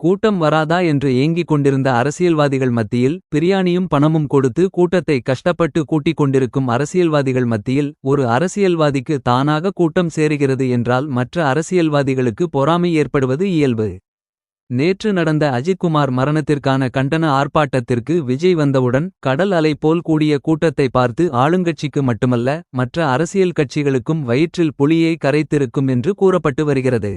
கூட்டம் வராதா என்று ஏங்கிக் கொண்டிருந்த அரசியல்வாதிகள் மத்தியில் பிரியாணியும் பணமும் கொடுத்து கூட்டத்தை கஷ்டப்பட்டு கூட்டிக் கொண்டிருக்கும் அரசியல்வாதிகள் மத்தியில் ஒரு அரசியல்வாதிக்கு தானாக கூட்டம் சேருகிறது என்றால் மற்ற அரசியல்வாதிகளுக்கு பொறாமை ஏற்படுவது இயல்பு. நேற்று நடந்த அஜித்குமார் மரணத்திற்கான கண்டன ஆர்ப்பாட்டத்திற்கு விஜய் வந்தவுடன் கடல் அலை போல் கூடிய கூட்டத்தை பார்த்து ஆளுங்கட்சிக்கு மட்டுமல்ல மற்ற அரசியல் கட்சிகளுக்கும் வயிற்றில் புலியை கரைத்திருக்கும் என்று கூறப்பட்டு வருகிறது.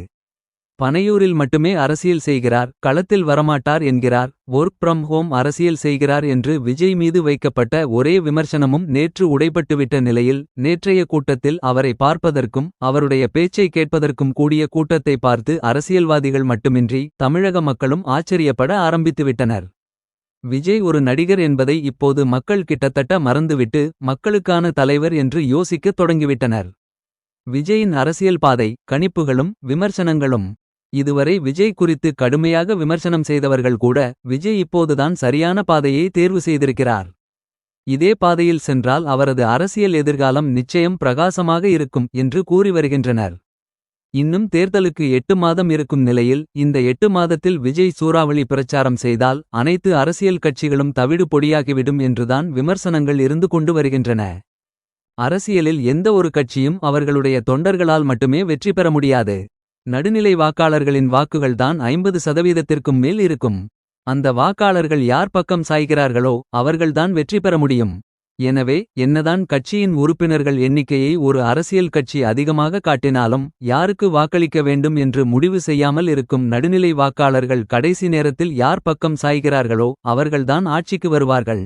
பனையூரில் மட்டுமே அரசியல் செய்கிறார் களத்தில் வரமாட்டார் என்கிறார் ஒர்க் ஃப்ரம் ஹோம் அரசியல் செய்கிறார் என்று விஜய் மீது வைக்கப்பட்ட ஒரே விமர்சனமும் நேற்று உடைபட்டுவிட்ட நிலையில் நேற்றைய கூட்டத்தில் அவரை பார்ப்பதற்கும் அவருடைய பேச்சை கேட்பதற்கும் கூடிய கூட்டத்தை பார்த்து அரசியல்வாதிகள் மட்டுமின்றி தமிழக மக்களும் ஆச்சரியப்பட ஆரம்பித்துவிட்டனர். விஜய் ஒரு நடிகர் என்பதை இப்போது மக்கள் கிட்டத்தட்ட மறந்துவிட்டு மக்களுக்கான தலைவர் என்று யோசிக்கத் தொடங்கிவிட்டனர். விஜயின் அரசியல் பாதை கணிப்புகளும் விமர்சனங்களும் இதுவரை விஜய் குறித்து கடுமையாக விமர்சனம் செய்தவர்கள் கூட விஜய் இப்போதுதான் சரியான பாதையை தேர்வு செய்திருக்கிறார். இதே பாதையில் சென்றால் அவரது அரசியல் எதிர்காலம் நிச்சயம் பிரகாசமாக இருக்கும் என்று கூறி வருகின்றனர். இன்னும் தேர்தலுக்கு எட்டு மாதம் இருக்கும் நிலையில் இந்த எட்டு மாதத்தில் விஜய் சூறாவளி பிரச்சாரம் செய்தால் அனைத்து அரசியல் கட்சிகளும் தவிடு பொடியாகிவிடும் என்றுதான் விமர்சனங்கள் இருந்து கொண்டு வருகின்றன. அரசியலில் எந்த ஒரு கட்சியும் அவர்களுடைய தொண்டர்களால் மட்டுமே வெற்றி பெற முடியாது. நடுநிலை வாக்காளர்களின் வாக்குகள்தான் ஐம்பது சதவீதத்திற்கும் மேல் இருக்கும். அந்த வாக்காளர்கள் யார் பக்கம் சாய்கிறார்களோ அவர்கள்தான் வெற்றி பெற முடியும். எனவே என்னதான் கட்சியின் உறுப்பினர்கள் எண்ணிக்கையை ஒரு அரசியல் கட்சி அதிகமாக காட்டினாலும் யாருக்கு வாக்களிக்க வேண்டும் என்று முடிவு செய்யாமல் இருக்கும் நடுநிலை வாக்காளர்கள் கடைசி நேரத்தில் யார் பக்கம் சாய்கிறார்களோ அவர்கள்தான் ஆட்சிக்கு வருவார்கள்.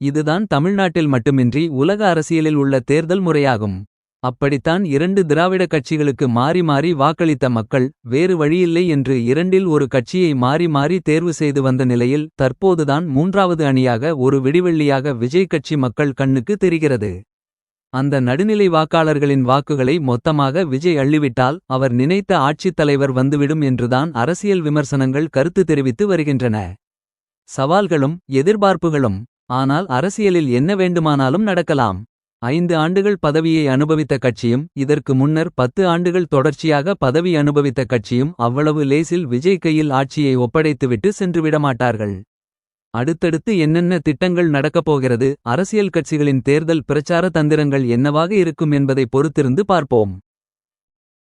இதுதான் தமிழ்நாட்டில் மட்டுமின்றி உலக அரசியலில் உள்ள தேர்தல் முறையாகும். அப்படித்தான் இரண்டு திராவிட கட்சிகளுக்கு மாறி மாறி வாக்களித்த மக்கள் வேறு வழியில்லை என்று இரண்டில் ஒரு கட்சியை மாறி மாறி தேர்வு செய்து வந்த நிலையில் தற்போதுதான் மூன்றாவது அணியாக ஒரு விடிவெள்ளியாக விஜய் கட்சி மக்கள் கண்ணுக்கு தெரிகிறது. அந்த நடுநிலை வாக்காளர்களின் வாக்குகளை மொத்தமாக விஜய் அள்ளிவிட்டால் அவர் நினைத்த ஆட்சித் தலைவர் வந்துவிடும் என்றுதான் அரசியல் விமர்சனங்கள் கருத்து தெரிவித்து வருகின்றன. சவால்களும் எதிர்பார்ப்புகளும் ஆனால் அரசியலில் என்ன வேண்டுமானாலும் நடக்கலாம். ஐந்து ஆண்டுகள் பதவியை அனுபவித்த கட்சியும் இதற்கு முன்னர் பத்து ஆண்டுகள் தொடர்ச்சியாக பதவி அனுபவித்த கட்சியும் அவ்வளவு லேசில் விஜய் கையில் ஆட்சியை ஒப்படைத்துவிட்டு சென்றுவிடமாட்டார்கள். அடுத்தடுத்து என்னென்ன திட்டங்கள் நடக்கப் போகிறது அரசியல் கட்சிகளின் தேர்தல் பிரச்சார தந்திரங்கள் என்னவாக இருக்கும் என்பதை பொறுத்திருந்து பார்ப்போம்.